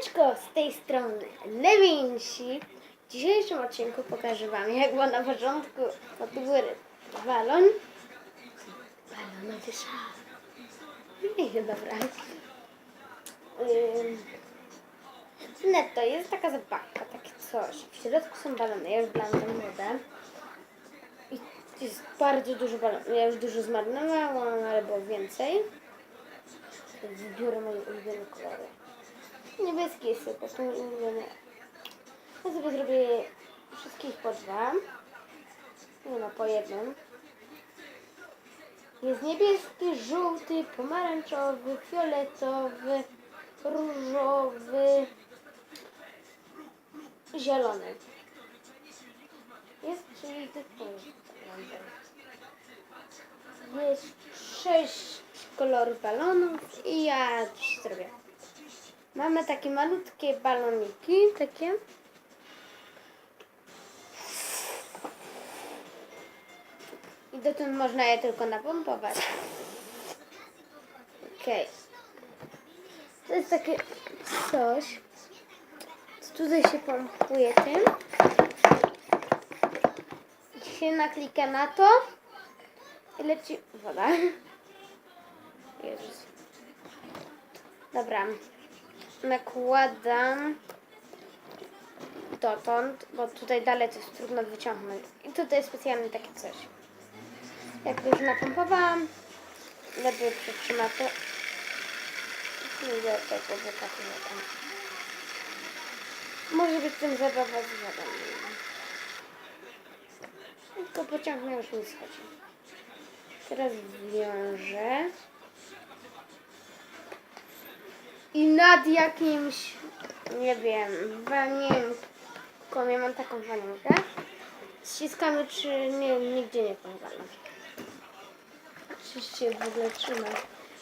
Siemaneczko, z tej strony Lewinsi. W dzisiejszym odcinku pokażę Wam, jak było na początku od góry balon. Balonowy szał. Nie, dobra. Ym, Netto, jest taka zabawka, takie coś. W środku są balony, ja już blałam tam wodę. I jest bardzo dużo balonów. Ja już dużo zmarnowałam, ale było więcej. Wybiorę moje ulubione kolory. Niebieski jest super, to mój ulubiony. Ja sobie zrobię wszystkich po dwa. Nie no, po jednym. Jest niebieski, żółty, pomarańczowy, fioletowy, różowy, zielony. Jest czyli Jest sześć kolorów balonów i ja zrobię. Mamy takie malutkie baloniki, takie. I dotąd można je tylko napompować. Okej. To jest takie coś. co Tutaj się pompuje tym. I się naklika na to. I leci woda. Jezus. Dobra. Nakładam dotąd, bo tutaj dalej to jest trudno wyciągnąć. I tutaj specjalnie takie coś. Jak już napompowałam, lepiej przytrzyma to. Idę tego wykapuję tam. Może być tym zabawa z wodą. Tylko pociągnę już nie schodzi. Teraz wiążę. I nad jakimś, nie wiem, wanienką, ja mam taką wanienkę, ściskamy, czy nie, nigdzie nie. Czy się w ogóle trzyma.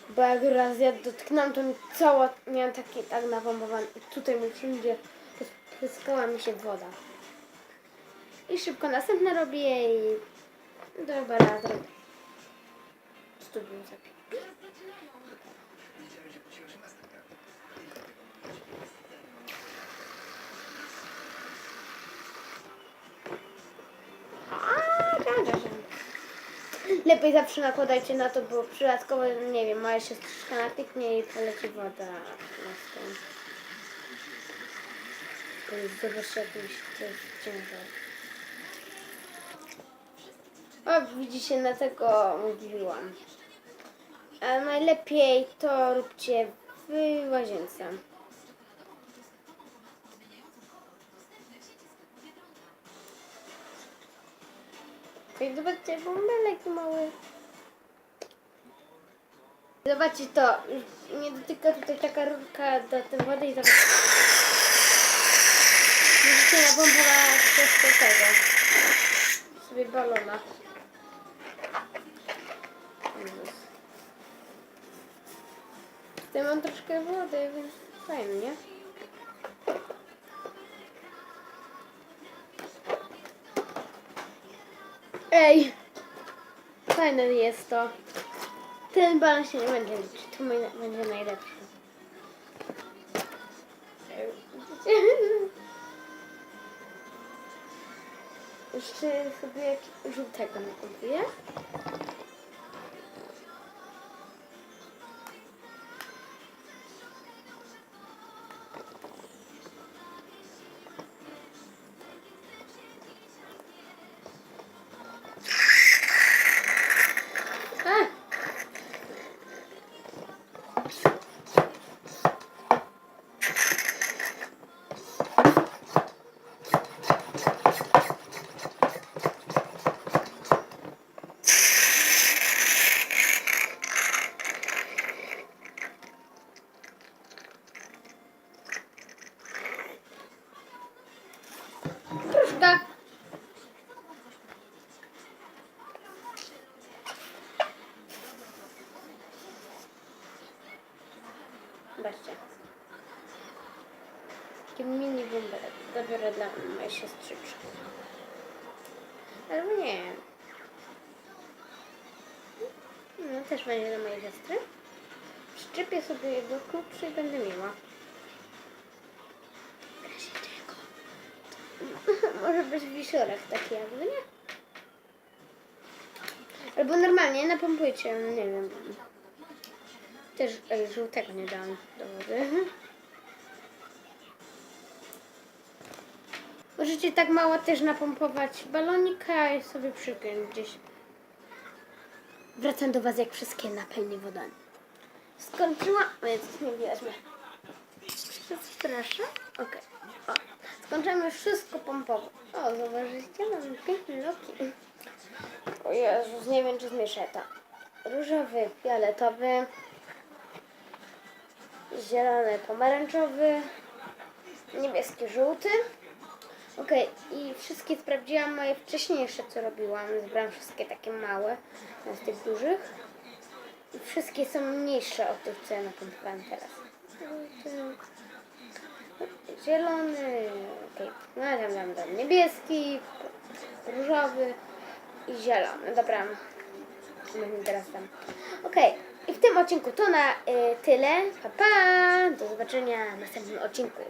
Bo jak raz ja dotknęłam, to mi cała, miałam takie tak napompowane i tutaj mi wszędzie spryskała mi się woda. I szybko następne robię i dobra, zrobię. Studium zapię. A, Lepiej zawsze nakładajcie na to, bo przypadkowo, nie wiem, moja siostrzyczka natyknie i poleci woda na jest, zobaczcie, jak mi się ciężar. O, widzicie, na tego mówiłam. A najlepiej to róbcie w łazience. I zobaczcie, bąbelek mały. Zobaczcie to, nie dotyka tutaj taka rurka do tej wody i zobaczcie. Możecie napompować też do tego. Sobie balona. Tutaj mam troszkę wody, więc fajnie, nie? Ej! Fajne jest to. Ten balon się nie będzie liczyć. To będzie najlepszy. Jeszcze sobie jak żółtego nakupuję. Troszkę. Zobaczcie. Taki mini bumberek. Dobiorę dla mojej siostrzyczki. Albo nie. No też będzie dla mojej siostry. Szczepię sobie jego klucz i będę miła. Może być wisiorek taki jakby, nie? Albo normalnie napompujcie, nie wiem. Też ej, żółtego nie dam do wody. Możecie tak mało też napompować balonika i sobie przypiąć gdzieś. Wracam do Was jak wszystkie napełnię wodami. Skończyłam. Jezus, nie wierzę. Proszę. Okej. O. Skończyłam już wszystko pompować. O, zauważyliście? Mam piękne loki. O Jezus, nie wiem czy zmieszę to. Różowy, fioletowy, zielony, pomarańczowy, niebieski, żółty. Okej, i wszystkie sprawdziłam moje wcześniejsze, co robiłam. Zebrałam wszystkie takie małe, z tych dużych. I wszystkie są mniejsze od tych, co ja napompowałam teraz. Zielony, okej, no tam, tam, tam, niebieski, różowy i zielony. Dobra, będę teraz tam. Okej, i w tym odcinku to na y, tyle. Pa, pa! Do zobaczenia w następnym odcinku.